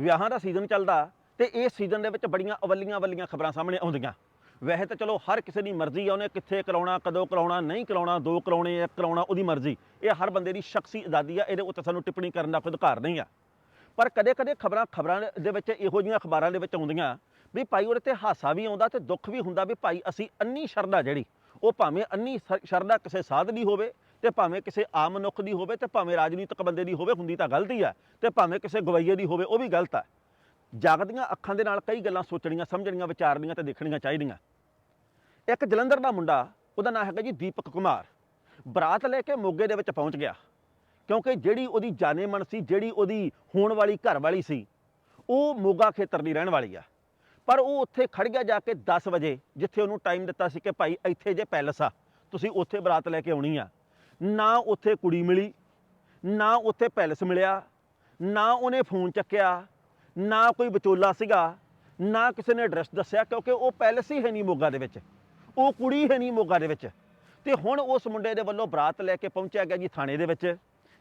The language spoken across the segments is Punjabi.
ਵਿਆਹਾਂ ਦਾ ਸੀਜ਼ਨ ਚੱਲਦਾ ਤੇ ਇਸ ਸੀਜ਼ਨ ਦੇ ਵਿੱਚ ਬੜੀਆਂ ਅਵੱਲੀਆਂ ਅਵੱਲੀਆਂ ਖਬਰਾਂ ਸਾਹਮਣੇ ਆਉਂਦੀਆਂ। ਵੈਸੇ ਤਾਂ ਚਲੋ ਹਰ ਕਿਸੇ ਦੀ ਮਰਜ਼ੀ ਆ, ਉਹਨੇ ਕਿੱਥੇ ਕਰਾਉਣਾ, ਕਦੋਂ ਕਰਾਉਣਾ, ਨਹੀਂ ਕਰਾਉਣਾ, ਦੋ ਕਰਾਉਣੇ, ਇੱਕ ਕਰਾਉਣਾ, ਉਹਦੀ ਮਰਜ਼ੀ। ਇਹ ਹਰ ਬੰਦੇ ਦੀ ਸ਼ਖਸੀ ਆਜ਼ਾਦੀ ਆ, ਇਹਦੇ ਉੱਤੇ ਸਾਨੂੰ ਟਿੱਪਣੀ ਕਰਨ ਦਾ ਕੋਈ ਅਧਿਕਾਰ ਨਹੀਂ ਆ। ਪਰ ਕਦੇ-ਕਦੇ ਖਬਰਾਂ ਖਬਰਾਂ ਦੇ ਵਿੱਚ ਇਹੋ ਜਿਹੀਆਂ ਅਖਬਾਰਾਂ ਦੇ ਵਿੱਚ ਆਉਂਦੀਆਂ ਵੀ ਭਾਈ ਉਹਦੇ ਤੇ ਹਾਸਾ ਵੀ ਆਉਂਦਾ ਤੇ ਦੁੱਖ ਵੀ ਹੁੰਦਾ ਵੀ ਭਾਈ ਅਸੀਂ ਅੰਨੀ ਸ਼ਰਧਾ ਜਿਹੜੀ, ਉਹ ਭਾਵੇਂ ਅੰਨੀ ਸ- ਸ਼ਰਧਾ ਕਿਸੇ ਸਾਧ ਦੀ ਹੋਵੇ ਤੇ ਭਾਵੇਂ ਕਿਸੇ ਆਮ ਮਨੁੱਖ ਦੀ ਹੋਵੇ ਤੇ ਭਾਵੇਂ ਰਾਜਨੀਤਿਕ ਬੰਦੇ ਦੀ ਹੋਵੇ, ਹੁੰਦੀ ਤਾਂ ਗਲਤੀ ਆ, ਤੇ ਭਾਵੇਂ ਕਿਸੇ ਗਵਈਏ ਦੀ ਹੋਵੇ, ਉਹ ਵੀ ਗਲਤ ਆ। ਜਾਗਦੀਆਂ ਅੱਖਾਂ ਦੇ ਨਾਲ ਕਈ ਗੱਲਾਂ ਸੋਚਣੀਆਂ, ਸਮਝਣੀਆਂ, ਵਿਚਾਰਨੀਆਂ ਤੇ ਦੇਖਣੀਆਂ ਚਾਹੀਦੀਆਂ। ਇੱਕ ਜਲੰਧਰ ਦਾ ਮੁੰਡਾ, ਉਹਦਾ ਨਾਮ ਹੈਗਾ ਜੀ ਦੀਪਕ ਕੁਮਾਰ। ਬਰਾਤ ਲੈ ਕੇ ਮੋਗੇ ਦੇ ਵਿੱਚ ਪਹੁੰਚ ਗਿਆ, ਕਿਉਂਕਿ ਜਿਹੜੀ ਉਹਦੀ ਜਾਣੇ ਮਨ ਸੀ, ਜਿਹੜੀ ਉਹਦੀ ਹੋਣ ਵਾਲੀ ਘਰ ਵਾਲੀ ਸੀ, ਉਹ ਮੋਗਾ ਖੇਤਰ ਦੀ ਰਹਿਣ ਵਾਲੀ ਆ। ਪਰ ਉਹ ਉੱਥੇ ਖੜ ਗਿਆ ਜਾ ਕੇ 10 ਵਜੇ, ਜਿੱਥੇ ਉਹਨੂੰ ਟਾਈਮ ਦਿੱਤਾ ਸੀ ਕਿ ਭਾਈ ਇੱਥੇ ਜੇ ਪੈਲਸ ਆ, ਤੁਸੀਂ ਉੱਥੇ ਬਰਾਤ ਲੈ ਕੇ ਆਉਣੀ ਆ। ਨਾ ਉੱਥੇ ਕੁੜੀ ਮਿਲੀ, ਨਾ ਉੱਥੇ ਪੈਲਸ ਮਿਲਿਆ, ਨਾ ਉਹਨੇ ਫੋਨ ਚੱਕਿਆ, ਨਾ ਕੋਈ ਵਿਚੋਲਾ ਸੀਗਾ, ਨਾ ਕਿਸੇ ਨੇ ਐਡਰੈਸ ਦੱਸਿਆ, ਕਿਉਂਕਿ ਉਹ ਪੈਲਸ ਹੀ ਹੈ ਨਹੀਂ ਮੋਗਾ ਦੇ ਵਿੱਚ, ਉਹ ਕੁੜੀ ਹੈ ਨਹੀਂ ਮੋਗਾ ਦੇ ਵਿੱਚ। ਤੇ ਹੁਣ ਉਸ ਮੁੰਡੇ ਦੇ ਵੱਲੋਂ ਬਰਾਤ ਲੈ ਕੇ ਪਹੁੰਚਿਆ ਗਿਆ ਜੀ ਥਾਣੇ ਦੇ ਵਿੱਚ।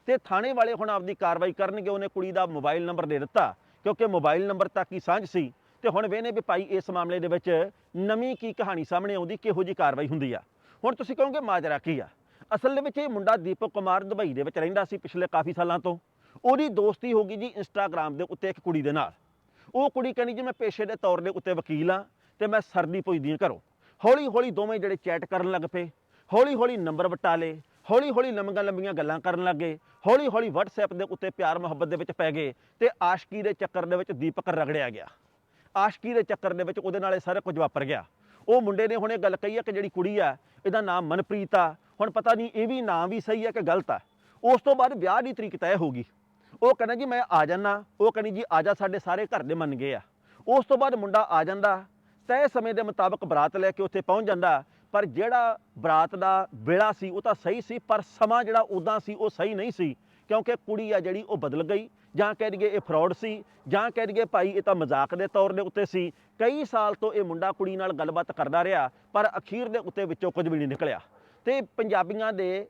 ਤੇ ਥਾਣੇ ਵਾਲੇ ਹੁਣ ਆਪਦੀ ਕਾਰਵਾਈ ਕਰਨਗੇ, ਉਹਨੇ ਕੁੜੀ ਦਾ ਮੋਬਾਈਲ ਨੰਬਰ ਦੇ ਦਿੱਤਾ, ਕਿਉਂਕਿ ਮੋਬਾਈਲ ਨੰਬਰ ਤੱਕ ਹੀ ਸਾਂਝ ਸੀ। ਤੇ ਹੁਣ ਵੇਨੇ ਵੀ ਭਾਈ ਇਸ ਮਾਮਲੇ ਦੇ ਵਿੱਚ ਨਵੀਂ ਕੀ ਕਹਾਣੀ ਸਾਹਮਣੇ ਆਉਂਦੀ, ਕਿਹੋ ਜੀ ਕਾਰਵਾਈ ਹੁੰਦੀ ਆ। ਹੁਣ ਤੁਸੀਂ ਕਹੋਗੇ, ਮਾਜਰਾ ਕੀ ਆ? ਅਸਲ ਦੇ ਵਿੱਚ ਇਹ ਮੁੰਡਾ ਦੀਪਕ ਕੁਮਾਰ ਦੁਬਈ ਦੇ ਵਿੱਚ ਰਹਿੰਦਾ ਸੀ ਪਿਛਲੇ ਕਾਫੀ ਸਾਲਾਂ ਤੋਂ। ਉਹਦੀ ਦੋਸਤੀ ਹੋ ਗਈ ਜੀ ਇੰਸਟਾਗ੍ਰam ਦੇ ਉੱਤੇ ਇੱਕ ਕੁੜੀ ਦੇ ਨਾਲ। ਉਹ ਕੁੜੀ ਕਹਿੰਦੀ ਜੀ ਮੈਂ ਪੇਸ਼ੇ ਦੇ ਤੌਰ ਦੇ ਉੱਤੇ ਵਕੀਲ ਆ ਤੇ ਮੈਂ ਸਰਦੀ ਪੁੱਜਦੀ ਹਾਂ ਘਰੋਂ। ਹੌਲੀ ਹੌਲੀ ਦੋਵੇਂ ਜਿਹੜੇ ਚੈਟ ਕਰਨ ਲੱਗ ਪਏ। ਹੌਲੀ ਹੌਲੀ ਨੰਬਰ ਵਟਾਲੇ ਹੌਲੀ ਹੌਲੀ ਲੰਮੀਆਂ ਲੰਮੀਆਂ ਗੱਲਾਂ ਕਰਨ ਲੱਗੇ ਹੌਲੀ ਹੌਲੀ WhatsApp ਦੇ ਉੱਤੇ ਪਿਆਰ ਮੁਹੱਬਤ ਦੇ ਵਿੱਚ ਪੈ ਗਏ ਤੇ ਆਸ਼ਕੀ ਦੇ ਚੱਕਰ ਦੇ ਵਿੱਚ ਦੀਪਕ ਰਗੜਿਆ ਗਿਆ। ਆਸ਼ਕੀ ਦੇ ਚੱਕਰ ਦੇ ਵਿੱਚ ਉਹਦੇ ਨਾਲ ਇਹ ਸਾਰਾ ਕੁਝ ਵਾਪਰ ਗਿਆ। ਉਹ ਮੁੰਡੇ ਨੇ ਹੁਣ ਇਹ ਗੱਲ ਕਹੀ ਹੈ ਕਿ ਜਿਹੜੀ ਕੁੜੀ ਆ, ਇਹਦਾ ਨਾਮ ਮਨਪ੍ਰੀਤ ਆ। ਹੁਣ ਪਤਾ ਨਹੀਂ ਇਹ ਵੀ ਨਾਂ ਵੀ ਸਹੀ ਹੈ ਕਿ ਗਲਤ ਆ ਉਸ ਤੋਂ ਬਾਅਦ ਵਿਆਹ ਦੀ ਤਰੀਕ ਤੈਅ ਹੋ ਗਈ। ਉਹ ਕਹਿੰਦਾ ਜੀ ਮੈਂ ਆ ਜਾਣਾ ਉਹ ਕਹਿੰਦੀ ਜੀ ਆ ਜਾ ਸਾਡੇ ਸਾਰੇ ਘਰ ਦੇ ਮੰਨ ਗਏ ਆ। ਉਸ ਤੋਂ ਬਾਅਦ ਮੁੰਡਾ ਆ ਜਾਂਦਾ। ਤੈਅ ਸਮੇਂ ਦੇ ਮੁਤਾਬਕ ਬਰਾਤ ਲੈ ਕੇ ਉੱਥੇ ਪਹੁੰਚ ਜਾਂਦਾ। ਪਰ ਜਿਹੜਾ ਬਰਾਤ ਦਾ ਵੇਲਾ ਸੀ ਉਹ ਤਾਂ ਸਹੀ ਸੀ, ਪਰ ਸਮਾਂ ਜਿਹੜਾ ਉਦਾਂ ਸੀ ਉਹ ਸਹੀ ਨਹੀਂ ਸੀ। ਕਿਉਂਕਿ ਕੁੜੀ ਆ ਜਿਹੜੀ ਉਹ ਬਦਲ ਗਈ। ਜਾਂ ਕਹਿ ਦਈਏ ਇਹ ਫਰਾਡ ਸੀ। ਜਾਂ ਕਹਿ ਦਈਏ ਭਾਈ ਇਹ ਤਾਂ ਮਜ਼ਾਕ ਦੇ ਤੌਰ ਦੇ ਉੱਤੇ ਸੀ। ਕਈ ਸਾਲ ਤੋਂ ਇਹ ਮੁੰਡਾ ਕੁੜੀ ਨਾਲ ਗੱਲਬਾਤ ਕਰਦਾ ਰਿਹਾ, ਪਰ ਅਖੀਰ ਦੇ ਉੱਤੇ ਵਿੱਚੋਂ ਕੁਝ ਵੀ ਨਹੀਂ ਨਿਕਲਿਆ। ਤੇ ਪੰਜਾਬੀਆਂ ਦੇ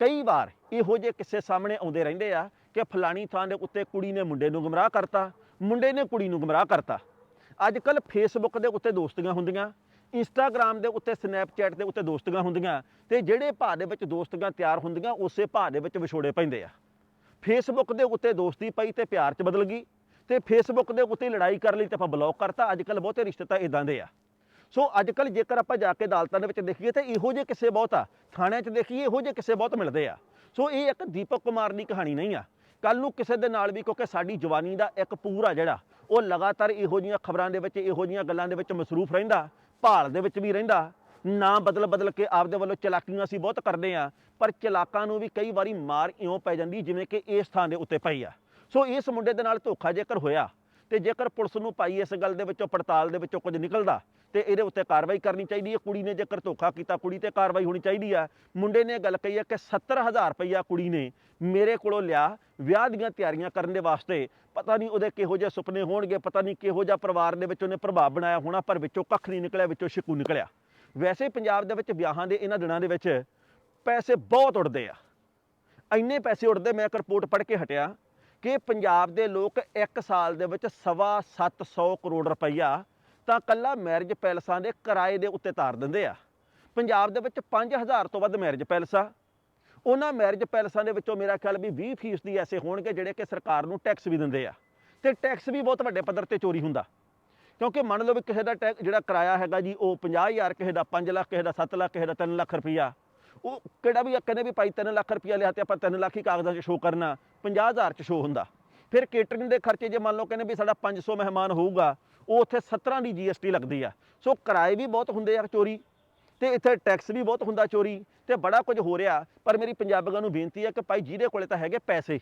ਕਈ ਵਾਰ ਇਹੋ ਜਿਹੇ ਕਿੱਸੇ ਸਾਹਮਣੇ ਆਉਂਦੇ ਰਹਿੰਦੇ ਆ ਕਿ ਫਲਾਣੀ ਥਾਂ ਦੇ ਉੱਤੇ ਕੁੜੀ ਨੇ ਮੁੰਡੇ ਨੂੰ ਗੁੰਮਰਾਹ ਕਰਤਾ, ਮੁੰਡੇ ਨੇ ਕੁੜੀ ਨੂੰ ਗੁੰਮਰਾਹ ਕਰਤਾ। ਅੱਜ ਕੱਲ ਫੇਸਬੁੱਕ ਦੇ ਉੱਤੇ ਦੋਸਤੀਆਂ ਹੁੰਦੀਆਂ ਇੰਸਟਾਗ੍ਰam ਦੇ ਉੱਤੇ ਸਨੈਪਚੈਟ ਦੇ ਉੱਤੇ ਦੋਸਤੀਆਂ ਹੁੰਦੀਆਂ ਤੇ ਜਿਹੜੇ ਭਾਅ ਦੇ ਵਿੱਚ ਦੋਸਤੀਆਂ ਤਿਆਰ ਹੁੰਦੀਆਂ, ਉਸੇ ਭਾਅ ਦੇ ਵਿੱਚ ਵਿਛੋੜੇ ਪੈਂਦੇ ਆ। ਫੇਸਬੁੱਕ ਦੇ ਉੱਤੇ ਦੋਸਤੀ ਪਈ ਤੇ ਪਿਆਰ 'ਚ ਬਦਲ ਗਈ ਤੇ ਫੇਸਬੁੱਕ ਦੇ ਉੱਤੇ ਲੜਾਈ ਕਰ ਲਈ ਤੇ ਆਪਾਂ ਬਲੌਕ ਕਰਤਾ। ਅੱਜ ਕੱਲ ਬਹੁਤੇ ਰਿਸ਼ਤੇ ਤਾਂ ਇਦਾਂ ਦੇ ਆ। ਸੋ ਅੱਜ ਕੱਲ ਜੇਕਰ ਆਪਾਂ ਜਾ ਕੇ ਅਦਾਲਤਾਂ ਦੇ ਵਿੱਚ ਦੇਖੀਏ ਤਾਂ ਇਹੋ ਜਿਹੇ ਕਿਸੇ ਬਹੁਤ ਆ। ਥਾਣਿਆਂ 'ਚ ਦੇਖੀਏ ਇਹੋ ਜਿਹੇ ਕਿਸੇ ਬਹੁਤ ਮਿਲਦੇ ਆ। ਸੋ ਇਹ ਇੱਕ ਦੀਪਕ ਕੁਮਾਰ ਦੀ ਕਹਾਣੀ ਨਹੀਂ ਆ। ਕੱਲ ਨੂੰ ਕਿਸੇ ਦੇ ਨਾਲ ਵੀ ਕਿਉਂਕਿ ਸਾਡੀ ਜਵਾਨੀ ਦਾ ਇੱਕ ਪੂਰਾ ਜਿਹੜਾ, ਉਹ ਲਗਾਤਾਰ ਇਹੋ ਜਿਹੀਆਂ ਖਬਰਾਂ ਦੇ ਵਿੱਚ, ਇਹੋ ਜਿਹੀਆਂ ਗੱਲਾਂ ਦੇ ਵਿੱਚ ਮਸਰੂਫ ਰਹਿੰਦਾ, ਭਾਲ ਦੇ ਵਿੱਚ ਵੀ ਰਹਿੰਦਾ। ਨਾ ਬਦਲ ਬਦਲ ਕੇ ਆਪਦੇ ਵੱਲੋਂ ਚਲਾਕੀਆਂ ਅਸੀਂ ਬਹੁਤ ਕਰਦੇ ਆ, ਪਰ ਚਲਾਕਾਂ ਨੂੰ ਵੀ ਕਈ ਵਾਰੀ ਮਾਰ ਇਉਂ ਪੈ ਜਾਂਦੀ ਜਿਵੇਂ ਕਿ ਇਸ ਥਾਂ ਦੇ ਉੱਤੇ ਪਈ ਆ। ਸੋ ਇਸ ਮੁੰਡੇ ਦੇ ਨਾਲ ਧੋਖਾ ਜੇਕਰ ਹੋਇਆ ਤੇ ਜੇਕਰ ਪੁਲਿਸ ਨੂੰ ਪਾਈ ਇਸ ਗੱਲ ਦੇ ਵਿੱਚੋਂ, ਪੜਤਾਲ ਦੇ ਵਿੱਚੋਂ ਕੁਝ ਨਿਕਲਦਾ, ਤੇ ਇਹਦੇ ਉੱਤੇ ਕਾਰਵਾਈ ਕਰਨੀ ਚਾਹੀਦੀ ਹੈ। ਕੁੜੀ ਨੇ ਜੇਕਰ ਧੋਖਾ ਕੀਤਾ, ਕੁੜੀ ਤੇ ਕਾਰਵਾਈ ਹੋਣੀ ਚਾਹੀਦੀ ਆ। ਮੁੰਡੇ ਨੇ ਇਹ ਗੱਲ ਕਹੀ ਹੈ ਕਿ 70000 ਰੁਪਈਆ ਕੁੜੀ ਨੇ ਮੇਰੇ ਕੋਲੋਂ ਲਿਆ, ਵਿਆਹ ਦੀਆਂ ਤਿਆਰੀਆਂ ਕਰਨ ਦੇ ਵਾਸਤੇ। ਪਤਾ ਨਹੀਂ ਉਹਦੇ ਕਿਹੋ ਜਿਹੇ ਸੁਪਨੇ ਹੋਣਗੇ, ਪਤਾ ਨਹੀਂ ਕਿਹੋ ਜਿਹਾ ਪਰਿਵਾਰ ਦੇ ਵਿੱਚ ਉਹਨੇ ਪ੍ਰਭਾਵ ਬਣਾਇਆ ਹੋਣਾ, ਪਰ ਵਿੱਚੋਂ ਕੱਖ ਨਹੀਂ ਨਿਕਲਿਆ, ਵਿੱਚੋਂ ਸ਼ਿਕੂ ਨਿਕਲਿਆ। ਵੈਸੇ ਪੰਜਾਬ ਦੇ ਵਿੱਚ ਵਿਆਹਾਂ ਦੇ ਇਹਨਾਂ ਦਿਨਾਂ ਦੇ ਵਿੱਚ ਪੈਸੇ ਬਹੁਤ ਉੱਡਦੇ ਆ। ਇੰਨੇ ਪੈਸੇ ਉੱਡਦੇ, ਮੈਂ ਇੱਕ ਰਿਪੋਰਟ ਪੜ੍ਹ ਕੇ ਹਟਿਆ। ਕਿ ਪੰਜਾਬ ਦੇ ਲੋਕ ਇੱਕ ਸਾਲ ਦੇ ਵਿੱਚ ਸਵਾ 700 ਕਰੋੜ ਰੁਪਈਆ ਤਾਂ ਕੱਲਾ ਮੈਰਿਜ ਪੈਲਸਾਂ ਦੇ ਕਿਰਾਏ ਦੇ ਉੱਤੇ ਤਾਰ ਦਿੰਦੇ ਆ। ਪੰਜਾਬ ਦੇ ਵਿੱਚ 5000 ਤੋਂ ਵੱਧ ਮੈਰਿਜ ਪੈਲਸ। ਆ ਉਹਨਾਂ ਮੈਰਿਜ ਪੈਲਸਾਂ ਦੇ ਵਿੱਚੋਂ ਮੇਰਾ ਖਿਆਲ ਵੀ 20% ਫੀਸਦੀ ਐਸੇ ਹੋਣਗੇ ਜਿਹੜੇ ਕਿ ਸਰਕਾਰ ਨੂੰ ਟੈਕਸ ਵੀ ਦਿੰਦੇ ਆ। ਤੇ ਟੈਕਸ ਵੀ ਬਹੁਤ ਵੱਡੇ ਪੱਧਰ ਤੇ ਚੋਰੀ ਹੁੰਦਾ। ਕਿਉਂਕਿ ਮੰਨ ਲਓ ਵੀ ਕਿਸੇ ਦਾ ਟੈਕ ਜਿਹੜਾ ਕਿਰਾਇਆ ਹੈਗਾ ਜੀ, ਉਹ 50000 ਕਿਸੇ ਦਾ 5 ਲੱਖ, ਕਿਸੇ ਦਾ 7 ਲੱਖ, ਕਿਸੇ ਦਾ 3 ਲੱਖ ਰੁਪਈਆ। ਉਹ ਕਿਹੜਾ ਵੀ ਕਹਿੰਦੇ ਵੀ ਭਾਈ 3 ਲੱਖ ਰੁਪਈਆ ਲਿਆ ਤੇ ਆਪਾਂ 3 ਲੱਖ ਹੀ ਕਾਗਜ਼ਾਂ 'ਚ ਸ਼ੋਅ ਕਰਨਾ 50000 'ਚ ਸ਼ੋਅ ਹੁੰਦਾ। ਫਿਰ ਕੇਟਰਿੰਗ ਦੇ ਖਰਚੇ ਜੇ ਮੰਨ ਲਓ ਕਹਿੰਦੇ ਵੀ ਸਾਡਾ 500 ਮਹਿਮਾਨ ਹੋਊਗਾ, ਉਹ ਉੱਥੇ 17 ਦੀ GST ਲੱਗਦੀ ਆ। ਸੋ ਕਿਰਾਏ ਵੀ ਬਹੁਤ ਹੁੰਦੇ ਆ ਚੋਰੀ, ਤੇ ਇੱਥੇ ਟੈਕਸ ਵੀ ਬਹੁਤ ਹੁੰਦਾ ਚੋਰੀ, ਤੇ ਬੜਾ ਕੁਝ ਹੋ ਰਿਹਾ। ਪਰ ਮੇਰੀ ਪੰਜਾਬੀਆਂ ਨੂੰ ਬੇਨਤੀ ਹੈ ਕਿ ਭਾਈ ਜਿਹਦੇ ਕੋਲੇ ਤਾਂ ਹੈਗੇ ਪੈਸੇ,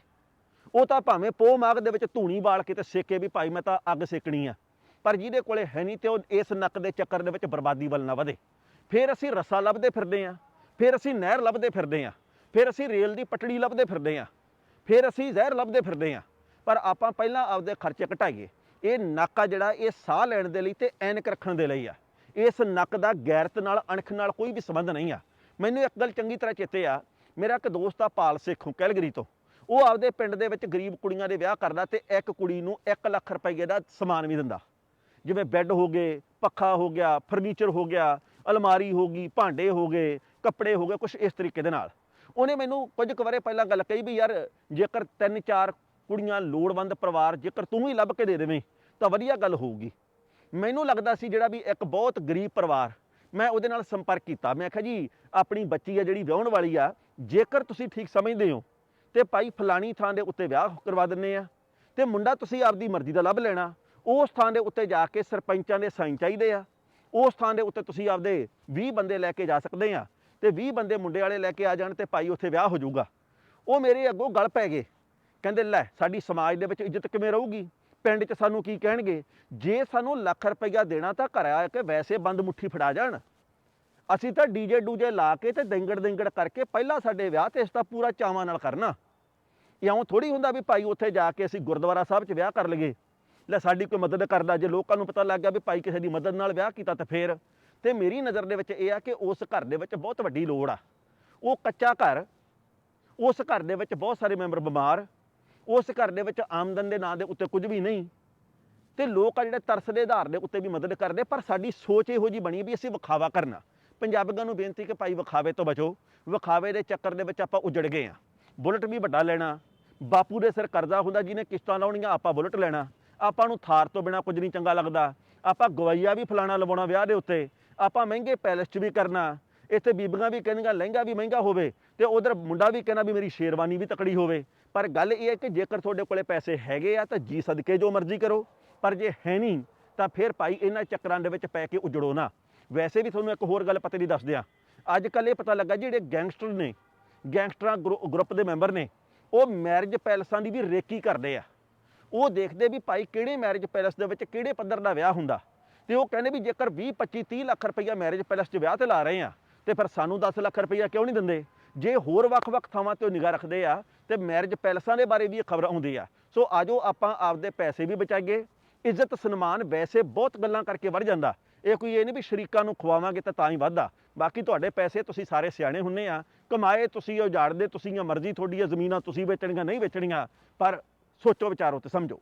ਉਹ ਤਾਂ ਭਾਵੇਂ ਪੋਹ ਮਾਗ ਦੇ ਵਿੱਚ ਧੂਣੀ ਬਾਲ ਕੇ ਤੇ ਸੇਕੇ ਵੀ ਭਾਈ ਮੈਂ ਤਾਂ ਅੱਗ ਸੇਕਣੀ ਆ। ਪਰ ਜਿਹਦੇ ਕੋਲੇ ਹੈ ਨਹੀਂ ਤੇ ਉਹ ਇਸ ਨੱਕ ਦੇ ਚੱਕਰ ਦੇ ਵਿੱਚ ਬਰਬਾਦੀ ਵੱਲ ਨਾ ਵਧੇ। ਫਿਰ ਅਸੀਂ ਰਸਾ ਲੱਭਦੇ ਫਿਰਦੇ ਆ। ਫਿਰ ਅਸੀਂ ਨਹਿਰ ਲੱਭਦੇ ਫਿਰਦੇ ਆ ਫਿਰ ਅਸੀਂ ਰੇਲ ਦੀ ਪਟੜੀ ਲੱਭਦੇ ਫਿਰਦੇ ਆ ਫਿਰ ਅਸੀਂ ਜ਼ਹਿਰ ਲੱਭਦੇ ਫਿਰਦੇ ਆ ਪਰ ਆਪਾਂ ਪਹਿਲਾਂ ਆਪਦੇ ਖਰਚੇ ਘਟਾਈਏ। ਇਹ ਨੱਕ ਆ ਜਿਹੜਾ, ਇਹ ਸਾਹ ਲੈਣ ਦੇ ਲਈ ਤੇ ਐਨਕ ਰੱਖਣ ਦੇ ਲਈ ਆ। ਇਸ ਨੱਕ ਦਾ ਗੈਰਤ ਨਾਲ, ਅਣਖ ਨਾਲ ਕੋਈ ਵੀ ਸੰਬੰਧ ਨਹੀਂ ਆ। ਮੈਨੂੰ ਇੱਕ ਗੱਲ ਚੰਗੀ ਤਰ੍ਹਾਂ ਚੇਤੇ ਆ। ਮੇਰਾ ਇੱਕ ਦੋਸਤ ਆ ਪਾਲ ਸੇਖੋਂ ਕੈਲਗਰੀ ਤੋਂ। ਉਹ ਆਪਦੇ ਪਿੰਡ ਦੇ ਵਿੱਚ ਗਰੀਬ ਕੁੜੀਆਂ ਦੇ ਵਿਆਹ ਕਰਦਾ ਤੇ ਇੱਕ ਕੁੜੀ ਨੂੰ 1 ਲੱਖ ਰੁਪਏ ਦਾ ਸਮਾਨ ਵੀ ਦਿੰਦਾ। ਜਿਵੇਂ ਬੈੱਡ ਹੋ ਗਏ, ਪੱਖਾ ਹੋ ਗਿਆ, ਫਰਨੀਚਰ ਹੋ ਗਿਆ, ਅਲਮਾਰੀ ਹੋ ਗਈ, ਭਾਂਡੇ ਹੋ ਗਏ ਕੱਪੜੇ ਹੋ ਗਏ ਕੁਝ ਇਸ ਤਰੀਕੇ ਦੇ ਨਾਲ। ਉਹਨੇ ਮੈਨੂੰ ਕੁਝ ਕੁ ਵਾਰੇ ਪਹਿਲਾਂ ਗੱਲ ਕਹੀ ਵੀ ਯਾਰ, ਜੇਕਰ ਤਿੰਨ ਚਾਰ ਕੁੜੀਆਂ ਲੋੜਵੰਦ ਪਰਿਵਾਰ ਜੇਕਰ ਤੂੰ ਹੀ ਲੱਭ ਕੇ ਦੇ ਦੇਵੇਂ, ਤਾਂ ਵਧੀਆ ਗੱਲ ਹੋਊਗੀ। ਮੈਨੂੰ ਲੱਗਦਾ ਸੀ ਜਿਹੜਾ ਵੀ ਇੱਕ ਬਹੁਤ ਗਰੀਬ ਪਰਿਵਾਰ, ਮੈਂ ਉਹਦੇ ਨਾਲ ਸੰਪਰਕ ਕੀਤਾ। ਮੈਂ ਕਿਹਾ ਜੀ, ਆਪਣੀ ਬੱਚੀ ਆ ਜਿਹੜੀ ਵਿਆਹਣ ਵਾਲੀ ਆ, ਜੇਕਰ ਤੁਸੀਂ ਠੀਕ ਸਮਝਦੇ ਹੋ, ਤੇ ਭਾਈ ਫਲਾਣੀ ਥਾਂ ਦੇ ਉੱਤੇ ਵਿਆਹ ਕਰਵਾ ਦਿੰਨੇ ਆ, ਤੇ ਮੁੰਡਾ ਤੁਸੀਂ ਆਪਦੀ ਮਰਜ਼ੀ ਦਾ ਲੱਭ ਲੈਣਾ। ਉਸ ਥਾਂ ਦੇ ਉੱਤੇ ਜਾ ਕੇ ਸਰਪੰਚਾਂ ਦੇ ਸਾਈਨ ਚਾਹੀਦੇ ਆ। ਉਸ ਥਾਂ ਦੇ ਉੱਤੇ ਤੁਸੀਂ ਆਪਦੇ 20 ਬੰਦੇ ਲੈ ਕੇ ਜਾ ਸਕਦੇ ਆ। ਤੇ 20 ਬੰਦੇ ਮੁੰਡੇ ਵਾਲੇ ਲੈ ਕੇ ਆ ਜਾਣ ਤੇ ਭਾਈ ਉੱਥੇ ਵਿਆਹ ਹੋ ਜਾਊਗਾ। ਉਹ ਮੇਰੇ ਅੱਗੋਂ ਗਲ ਪੈ ਗਏ। ਕਹਿੰਦੇ, ਲੈ, ਸਾਡੀ ਸਮਾਜ ਦੇ ਵਿੱਚ ਇੱਜ਼ਤ ਕਿਵੇਂ ਰਹੂਗੀ? ਪਿੰਡ 'ਚ ਸਾਨੂੰ ਕੀ ਕਹਿਣਗੇ? ਜੇ ਸਾਨੂੰ ਲੱਖ ਰੁਪਈਆ ਦੇਣਾ ਤਾਂ ਘਰ ਆ ਕੇ ਵੈਸੇ ਬੰਦ ਮੁੱਠੀ ਫੜਾ ਜਾਣ। ਅਸੀਂ ਤਾਂ ਡੀਜੇ ਡੂਜੇ ਲਾ ਕੇ ਤੇ ਦਿੰਗੜ ਦਿੰਗੜ ਕਰਕੇ ਪਹਿਲਾਂ ਸਾਡੇ ਵਿਆਹ ਤੇ ਇਸ ਦਾ ਪੂਰਾ ਚਾਵਾਂ ਨਾਲ ਕਰਨਾ। ਇਉਂ ਥੋੜੀ ਹੁੰਦਾ ਵੀ ਭਾਈ ਉੱਥੇ ਜਾ ਕੇ ਅਸੀਂ ਗੁਰਦੁਆਰਾ ਸਾਹਿਬ 'ਚ ਵਿਆਹ ਕਰ ਲਈਏ। ਲੈ, ਸਾਡੀ ਕੋਈ ਮਦਦ ਕਰਦਾ। ਜੇ ਲੋਕਾਂ ਨੂੰ ਪਤਾ ਲੱਗ ਗਿਆ ਵੀ ਭਾਈ ਕਿਸੇ ਦੀ ਮਦਦ ਨਾਲ ਵਿਆਹ ਕੀਤਾ ਤਾਂ ਫੇਰ ਤੇ ਮੇਰੀ ਨਜ਼ਰ ਦੇ ਵਿੱਚ ਇਹ ਆ ਕਿ ਉਸ ਘਰ ਦੇ ਵਿੱਚ ਬਹੁਤ ਵੱਡੀ ਲੋੜ ਆ। ਉਹ ਕੱਚਾ ਘਰ, ਉਸ ਘਰ ਦੇ ਵਿੱਚ ਬਹੁਤ ਸਾਰੇ ਮੈਂਬਰ ਬਿਮਾਰ, ਉਸ ਘਰ ਦੇ ਵਿੱਚ ਆਮਦਨ ਦੇ ਨਾਂ ਦੇ ਉੱਤੇ ਕੁਝ ਵੀ ਨਹੀਂ। ਤੇ ਲੋਕ ਆ ਜਿਹੜੇ ਤਰਸ ਦੇ ਆਧਾਰ ਦੇ ਉੱਤੇ ਵੀ ਮਦਦ ਕਰਦੇ, ਪਰ ਸਾਡੀ ਸੋਚ ਇਹੋ ਜੀ ਬਣੀ ਵੀ ਅਸੀਂ ਵਿਖਾਵਾ ਕਰਨਾ। ਪੰਜਾਬੀਆਂ ਨੂੰ ਬੇਨਤੀ ਕਿ ਭਾਈ ਵਿਖਾਵੇ ਤੋਂ ਬਚੋ। ਵਿਖਾਵੇ ਦੇ ਚੱਕਰ ਦੇ ਵਿੱਚ ਆਪਾਂ ਉਜੜ ਗਏ ਆ। ਬੁਲਟ ਵੀ ਵੱਡਾ ਲੈਣਾ। ਬਾਪੂ ਦੇ ਸਿਰ ਕਰਜ਼ਾ ਹੁੰਦਾ, ਜਿਹਨੇ ਕਿਸ਼ਤਾਂ ਲਾਉਣੀਆਂ, ਆਪਾਂ ਬੁਲਟ ਲੈਣਾ। ਆਪਾਂ ਨੂੰ ਥਾਰ ਤੋਂ ਬਿਨਾ ਕੁਝ ਨਹੀਂ ਚੰਗਾ ਲੱਗਦਾ। ਆਪਾਂ ਗਵਈਆ ਵੀ ਫਲਾਣਾ ਲਵਾਉਣਾ ਵਿਆਹ ਦੇ ਉੱਤੇ। ਆਪਾਂ ਮਹਿੰਗੇ ਪੈਲਸ 'ਚ ਵੀ ਕਰਨਾ, ਇੱਥੇ ਬੀਬੀਆਂ ਵੀ ਕਹਿੰਦੀਆਂ ਲਹਿੰਗਾ ਵੀ ਮਹਿੰਗਾ ਹੋਵੇ ਤੇ ਉਧਰ ਮੁੰਡਾ ਵੀ ਕਹਿੰਦਾ ਵੀ ਮੇਰੀ ਸ਼ੇਰਵਾਨੀ ਵੀ ਤਕੜੀ ਹੋਵੇ। ਪਰ ਗੱਲ ਇਹ ਹੈ ਕਿ ਜੇਕਰ ਤੁਹਾਡੇ ਕੋਲੇ ਪੈਸੇ ਹੈਗੇ ਆ ਤਾਂ ਜੀ ਸਦਕੇ ਜੋ ਮਰਜ਼ੀ ਕਰੋ, ਪਰ ਜੇ ਹੈ ਨਹੀਂ ਤਾਂ ਫਿਰ ਭਾਈ ਇਹਨਾਂ ਚੱਕਰਾਂ ਦੇ ਵਿੱਚ ਪੈ ਕੇ ਉਜੜੋ ਨਾ। ਵੈਸੇ ਵੀ ਤੁਹਾਨੂੰ ਇੱਕ ਹੋਰ ਗੱਲ ਪਤਾ ਨਹੀਂ ਦੱਸ ਦਿਆਂ ਅੱਜ ਕੱਲ੍ਹ ਇਹ ਪਤਾ ਲੱਗਾ ਜਿਹੜੇ ਗੈਂਗਸਟਰ ਨੇ, ਗੈਂਗਸਟਰਾਂ ਗਰੁ- ਗਰੁੱਪ ਦੇ ਮੈਂਬਰ ਨੇ, ਉਹ ਮੈਰਿਜ ਪੈਲਸਾਂ ਦੀ ਵੀ ਰੇਕੀ ਕਰਦੇ ਆ। ਉਹ ਦੇਖਦੇ ਵੀ ਭਾਈ ਕਿਹੜੇ ਮੈਰਿਜ ਪੈਲਸ ਦੇ ਵਿੱਚ ਕਿਹੜੇ ਪੱਧਰ ਦਾ ਵਿਆਹ ਹੁੰਦਾ। ਤੇ ਉਹ ਕਹਿੰਦੇ ਵੀ ਜੇਕਰ 20 25 30 ਲੱਖ ਰੁਪਈਆ ਮੈਰਿਜ ਪੈਲਸ 'ਚ ਵਿਆਹ ਤੇ ਲਾ ਰਹੇ ਆ, ਤੇ ਫਿਰ ਸਾਨੂੰ 10 ਲੱਖ ਰੁਪਈਆ ਕਿਉਂ ਨਹੀਂ ਦਿੰਦੇ? ਜੇ ਹੋਰ ਵੱਖ-ਵੱਖ ਥਾਵਾਂ ਤੇ ਉਹ ਨਿਗਾਹ ਰੱਖਦੇ ਆ, ਤੇ ਮੈਰਿਜ ਪੈਲਸਾਂ ਦੇ ਬਾਰੇ ਵੀ ਇਹ ਖਬਰ ਆਉਂਦੀ ਆ। ਸੋ ਆਜੋ ਆਪਾਂ ਆਪਦੇ ਪੈਸੇ ਵੀ ਬਚਾਈਏ। ਇੱਜ਼ਤ, ਸਨਮਾਨ ਵੈਸੇ ਬਹੁਤ ਗੱਲਾਂ ਕਰਕੇ ਵੱਧ ਜਾਂਦਾ। ਇਹ ਕੋਈ ਇਹ ਨਹੀਂ ਵੀ ਸ਼ਰੀਕਾਂ ਨੂੰ ਖਵਾਵਾਂਗੇ ਤਾਂ ਤਾਂ ਹੀ ਵੱਧਦਾ। ਬਾਕੀ ਤੁਹਾਡੇ ਪੈਸੇ ਤੁਸੀਂ ਸਾਰੇ ਸਿਆਣੇ ਹੁੰਨੇ ਆ। ਕਮਾਏ ਤੁਸੀਂ, ਉਜਾੜਦੇ ਤੁਸੀਂ ਆ ਮਰਜ਼ੀ ਤੁਹਾਡੀ ਆ ਜ਼ਮੀਨਾਂ ਤੁਸੀਂ ਵੇਚਣੀਆਂ, ਨਹੀਂ ਵੇਚਣੀਆਂ, ਪਰ ਸੋਚੋ, ਵਿਚਾਰੋ ਤੇ ਸਮਝੋ।